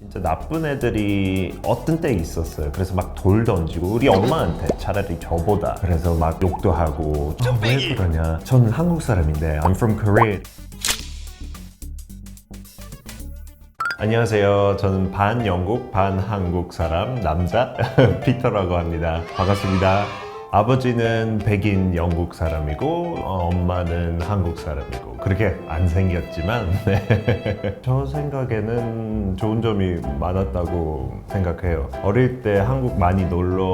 진짜 나쁜 애들이 어떤 때 있었어요. 그래서 막 돌 던지고 우리 엄마한테 차라리 저보다 그래서 막 욕도 하고 아, 왜 그러냐? 저는 한국 사람인데 I'm from Korea. 안녕하세요. 저는 반 영국 반 한국 사람 남자 피터라고 합니다. 반갑습니다. 아버지는 백인 영국 사람이고 어, 엄마는 한국 사람이고 그렇게 안 생겼지만 네. 저 생각에는 좋은 점이 많았다고 생각해요. 어릴 때 한국 많이 놀러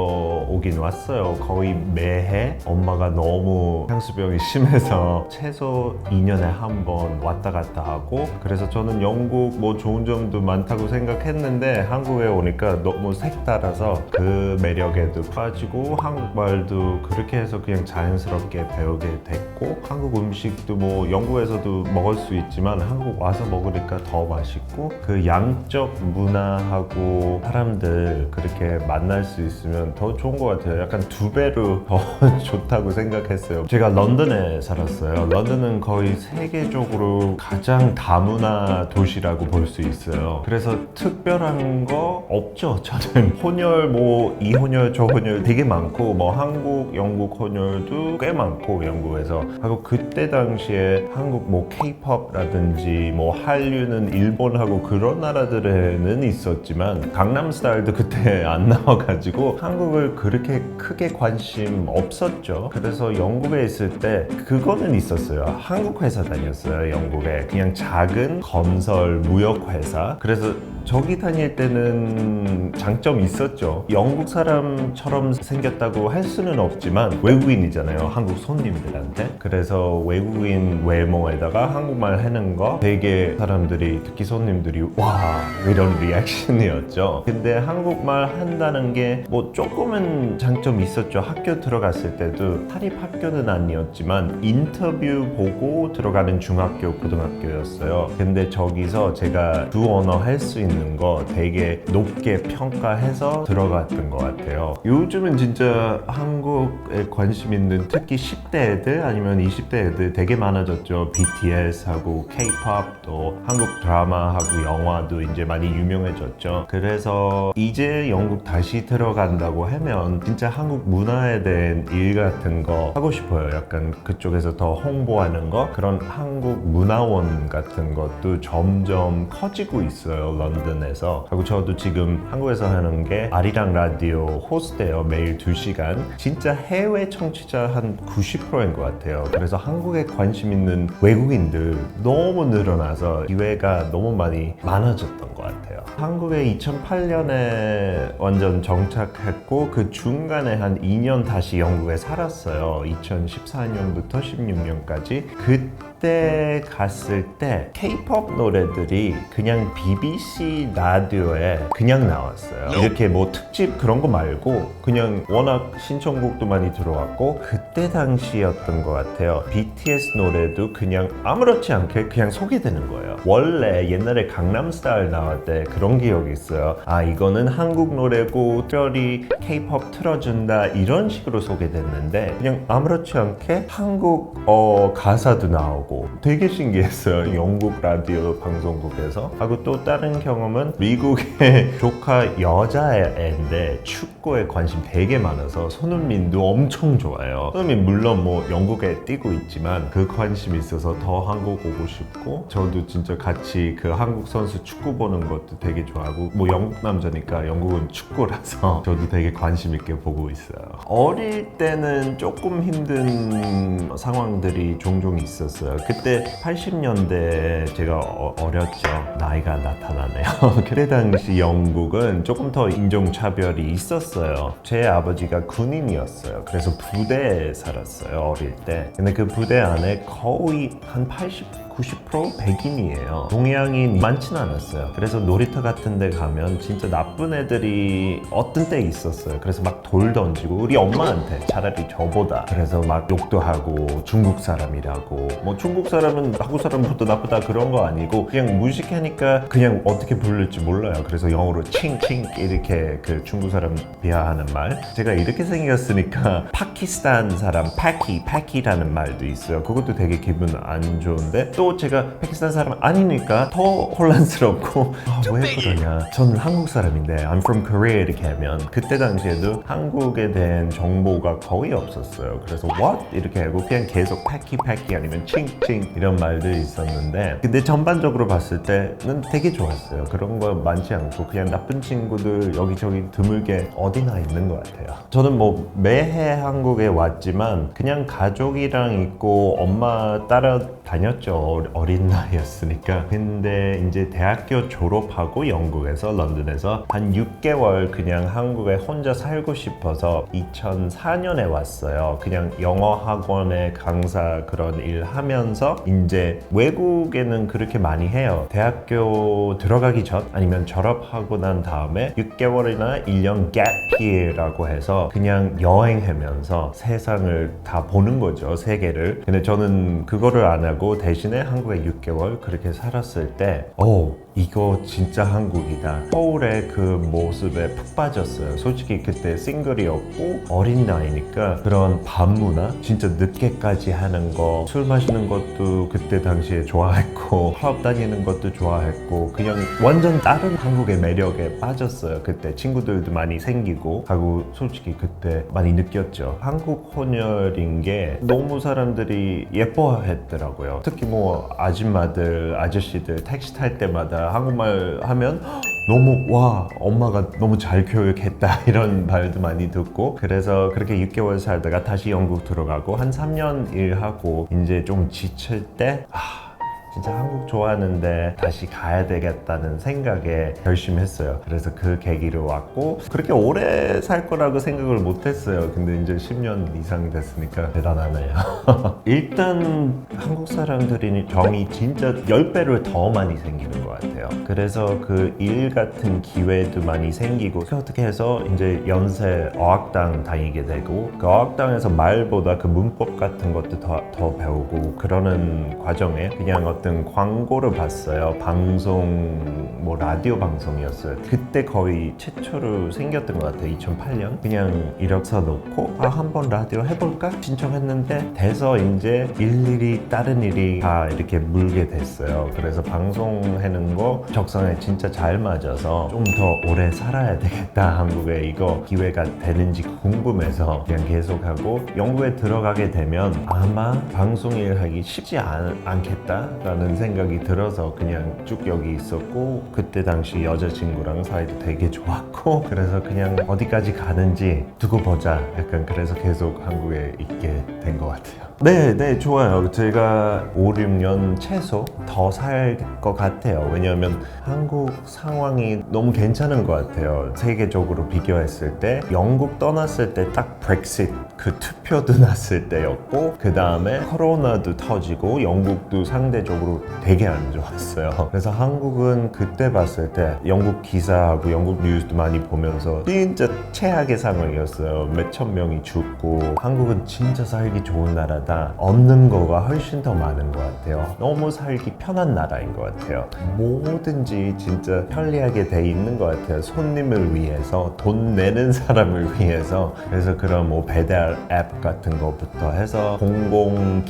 오긴 왔어요. 거의 매해 엄마가 너무 향수병이 심해서 최소 2년에 한 번 왔다 갔다 하고 그래서 저는 영국 뭐 좋은 점도 많다고 생각했는데 한국에 오니까 너무 색달라서 그 매력에도 빠지고 한국말 도 그렇게 해서 그냥 자연스럽게 배우게 됐고 한국 음식도 뭐 영국에서도 먹을 수 있지만 한국 와서 먹으니까 더 맛있고 그 양적 문화하고 사람들 그렇게 만날 수 있으면 더 좋은 것 같아요. 약간 두 배로 더 좋다고 생각했어요. 제가 런던에 살았어요. 런던은 거의 세계적으로 가장 다문화 도시라고 볼 수 있어요. 그래서 특별한 거 없죠. 저는 혼혈 뭐 이혼혈 저혼혈 되게 많고 뭐 한국 영국 혼혈도 꽤 많고 영국에서 하고 그때 당시에 한국 뭐 K-팝라든지 뭐 한류는 일본하고 그런 나라들에는 있었지만 강남 스타일도 그때 안 나와가지고 한국을 그렇게 크게 관심 없었죠. 그래서 영국에 있을 때 그거는 있었어요. 한국 회사 다녔어요. 영국에 그냥 작은 건설 무역 회사. 그래서 저기 다닐 때는 장점이 있었죠. 영국 사람처럼 생겼다고 할 수는 없지만 외국인이잖아요. 한국 손님들한테. 그래서 외국인 외모에다가 한국말 하는 거 되게 사람들이 특히 손님들이 와 이런 리액션이었죠. 근데 한국말 한다는 게 뭐 조금은 장점이 있었죠. 학교 들어갔을 때도 사립 학교는 아니었지만 인터뷰 보고 들어가는 중학교 고등학교였어요. 근데 저기서 제가 두 언어 할 수 있는 거 되게 높게 평가해서 들어갔던 것 같아요. 요즘은 진짜 한 국에 관심 있는 특히 10대 애들 아니면 20대 애들 되게 많아졌죠. BTS하고 K-pop 또 한국 드라마하고 영화도 이제 많이 유명해졌죠. 그래서 이제 영국 다시 들어간다고 하면 진짜 한국 문화에 대한 일 같은 거 하고 싶어요. 약간 그쪽에서 더 홍보하는 거 그런 한국 문화원 같은 것도 점점 커지고 있어요. 런던에서. 하고 저도 지금 한국에서 하는 게 아리랑 라디오 호스트예요. 매일 2시간. 진짜 해외 청취자 한 90%인 것 같아요. 그래서 한국에 관심 있는 외국인들 너무 늘어나서 기회가 너무 많이 많아졌던 것 같아요. 한국에 2008년에 완전 정착했고 그 중간에 한 2년 다시 영국에 살았어요. 2014년부터 16년까지. 그때 갔을 때 K-pop 노래들이 그냥 BBC 라디오에 그냥 나왔어요. 이렇게 뭐 특집 그런 거 말고 그냥 워낙 신청 곡도 많이 들어왔고 그때 당시였던 것 같아요. BTS 노래도 그냥 아무렇지 않게 그냥 소개되는 거예요. 원래 옛날에 강남스타일 나올 때 그런 기억이 있어요. 아 이거는 한국 노래고 특별히 K-pop 틀어준다 이런 식으로 소개됐는데 그냥 아무렇지 않게 한국 어, 가사도 나오고 되게 신기했어요. 영국 라디오 방송국에서 하고 또 다른 경험은 미국의 조카 여자애인데 축구에 관심 되게 많아서 손 흥민도 엄청 좋아해요. 손흥민 물론 뭐 영국에 뛰고 있지만 그 관심이 있어서 더 한국 오고 싶고 저도 진짜 같이 그 한국 선수 축구 보는 것도 되게 좋아하고 뭐 영국 남자니까 영국은 축구라서 저도 되게 관심 있게 보고 있어요. 어릴 때는 조금 힘든 상황들이 종종 있었어요. 그때 80년대 제가 어, 어렸죠. 나이가 나타나네요. 그때 당시 영국은 조금 더 인종차별이 있었어요. 제 아버지가 군인 이었어요. 그래서 부대에 살았어요. 어릴 때. 근데 그 부대 안에 거의 한 80, 90% 백인이에요. 동양인 많지는 않았어요. 그래서 놀이터 같은 데 가면 진짜 나쁜 애들이 어떤 때 있었어요. 그래서 막 돌 던지고 우리 엄마한테 차라리 저보다 그래서 막 욕도 하고 중국 사람이라고 뭐 중국 사람은 한국 사람보다 나쁘다 그런 거 아니고 그냥 무식하니까 그냥 어떻게 부를지 몰라요. 그래서 영어로 칭칭 이렇게 그 중국 사람 비하하는 말 제가 이렇게 생겼으니까 파키스탄 사람 파키 파키라는 말도 있어요. 그것도 되게 기분 안 좋은데 또또 제가 파키스탄 사람 아니니까 더 혼란스럽고. 아, 왜 그러냐. 저는 한국 사람인데 I'm from Korea 이렇게 하면 그때 당시에도 한국에 대한 정보가 거의 없었어요. 그래서 what? 이렇게 하고 그냥 계속 패키 패키 아니면 칭칭 이런 말들이 있었는데 근데 전반적으로 봤을 때는 되게 좋았어요. 그런 거 많지 않고 그냥 나쁜 친구들 여기저기 드물게 어디나 있는 것 같아요. 저는 뭐 매해 한국에 왔지만 그냥 가족이랑 있고 엄마 따라 다녔죠 어- 어린 나이였으니까. 근데 이제 대학교 졸업하고 영국에서 런던에서 한 6개월 그냥 한국에 혼자 살고 싶어서 2004년에 왔어요. 그냥 영어 학원에 강사 그런 일 하면서 이제 외국에는 그렇게 많이 해요. 대학교 들어가기 전 아니면 졸업하고 난 다음에 6개월이나 1년 gap year라고 해서 그냥 여행하면서 세상을 다 보는 거죠 세계를. 근데 저는 그거를 안 하고 대신에 한국에 6개월 그렇게 살았을 때오 이거 진짜 한국이다. 서울의 그 모습에 푹 빠졌어요. 솔직히 그때 싱글이었고 어린 나이니까 그런 밤 문화 진짜 늦게까지 하는 거 술 마시는 것도 그때 당시에 좋아했고 클럽 다니는 것도 좋아했고 그냥 완전 다른 한국의 매력에 빠졌어요. 그때 친구들도 많이 생기고 하고 솔직히 그때 많이 느꼈죠. 한국 혼혈인 게 너무 사람들이 예뻐했더라고요. 특히 뭐 아줌마들 아저씨들 택시 탈 때마다 한국말 하면 너무 와 엄마가 너무 잘 교육했다. 이런 말도 많이 듣고 그래서 그렇게 6개월 살다가 다시 영국 들어가고 한 3년 일하고 이제 좀 지칠 때 아, 진짜 한국 좋아하는데 다시 가야 되겠다는 생각에 결심했어요. 그래서 그 계기로 왔고 그렇게 오래 살 거라고 생각을 못 했어요. 근데 이제 10년 이상 됐으니까 대단하네요. 일단 한국 사람들이 정이 진짜 10배를 더 많이 생기는 것 같아요. 그래서 그 일 같은 기회도 많이 생기고 그 어떻게 해서 이제 연세 어학당 다니게 되고 그 어학당에서 말보다 그 문법 같은 것도 더, 더 배우고 그러는 과정에 그냥 어떤 광고를 봤어요. 방송 뭐 라디오 방송이었어요. 그때 거의 최초로 생겼던 것 같아요. 2008년 그냥 이력서 넣고 아 한번 라디오 해볼까 신청했는데 돼서 이제 일일이 다른 일이 다 이렇게 물게 됐어요. 그래서 방송하는 거 적성에 진짜 잘 맞아서 좀 더 오래 살아야 되겠다 한국에 이거 기회가 되는지 궁금해서 그냥 계속하고 영국에 들어가게 되면 아마 방송 일 하기 쉽지 않, 않겠다 라는 생각이 들어서 그냥 쭉 여기 있었고 그때 당시 여자친구랑 사이도 되게 좋았고 그래서 그냥 어디까지 가는지 두고 보자. 약간 그래서 계속 한국에 있게 된 것 같아요 네, 네, 좋아요. 제가 5, 6년 최소 더 살 것 같아요. 왜냐하면 한국 상황이 너무 괜찮은 것 같아요. 세계적으로 비교했을 때 영국 떠났을 때 딱 브렉시트 그 투표도 났을 때였고 그 다음에 코로나도 터지고 영국도 상대적으로 되게 안 좋았어요. 그래서 한국은 그때 봤을 때 영국 기사하고 영국 뉴스도 많이 보면서 진짜 최악의 상황이었어요. 몇천 명이 죽고 한국은 진짜 살기 좋은 나라다. 얻는 거가 훨씬 더 많은 것 같아요. 너무 살기 편한 나라인 것 같아요. 뭐든지 진짜 편리하게 돼 있는 것 같아요. 손님을 위해서 돈 내는 사람을 위해서 그래서 그런 뭐 배달 앱 같은 것부터 해서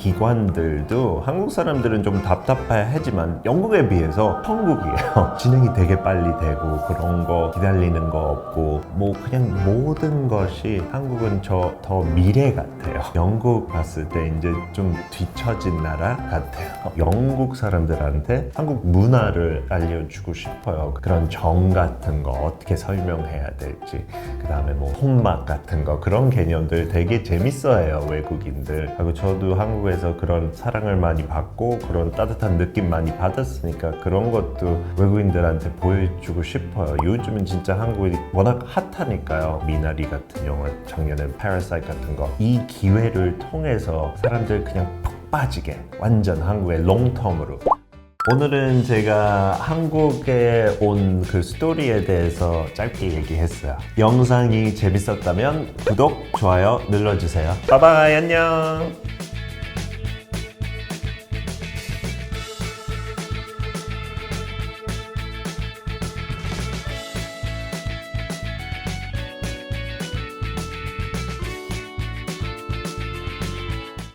공공기관들도 한국 사람들은 좀 답답하지만 영국에 비해서 천국이에요. 진행이 되게 빨리 되고 그런 거 기다리는 거 없고 뭐 그냥 모든 것이 한국은 저 더 미래 같아요. 영국 봤을 때 이제 좀 뒤처진 나라 같아요. 영국 사람들한테 한국 문화를 알려주고 싶어요. 그런 정 같은 거 어떻게 설명해야 될지 그 다음에 뭐 혼맛 같은 거 그런 개념들 되게 재밌어해요 외국인들. 하고 저도 한국에서 그런 사랑을 많이 받고 그런 따뜻한 느낌 많이 받았으니까 그런 것도 외국인들한테 보여주고 싶어요. 요즘은 진짜 한국이 워낙 핫하니까요. 미나리 같은 영화 작년에 파라사이트 같은 거 이 기회를 통해서 사람들 그냥 푹 빠지게 완전 한국의 롱텀으로 오늘은 제가 한국에 온 그 스토리에 대해서 짧게 얘기했어요. 영상이 재밌었다면 구독, 좋아요 눌러주세요. 바이바이 안녕.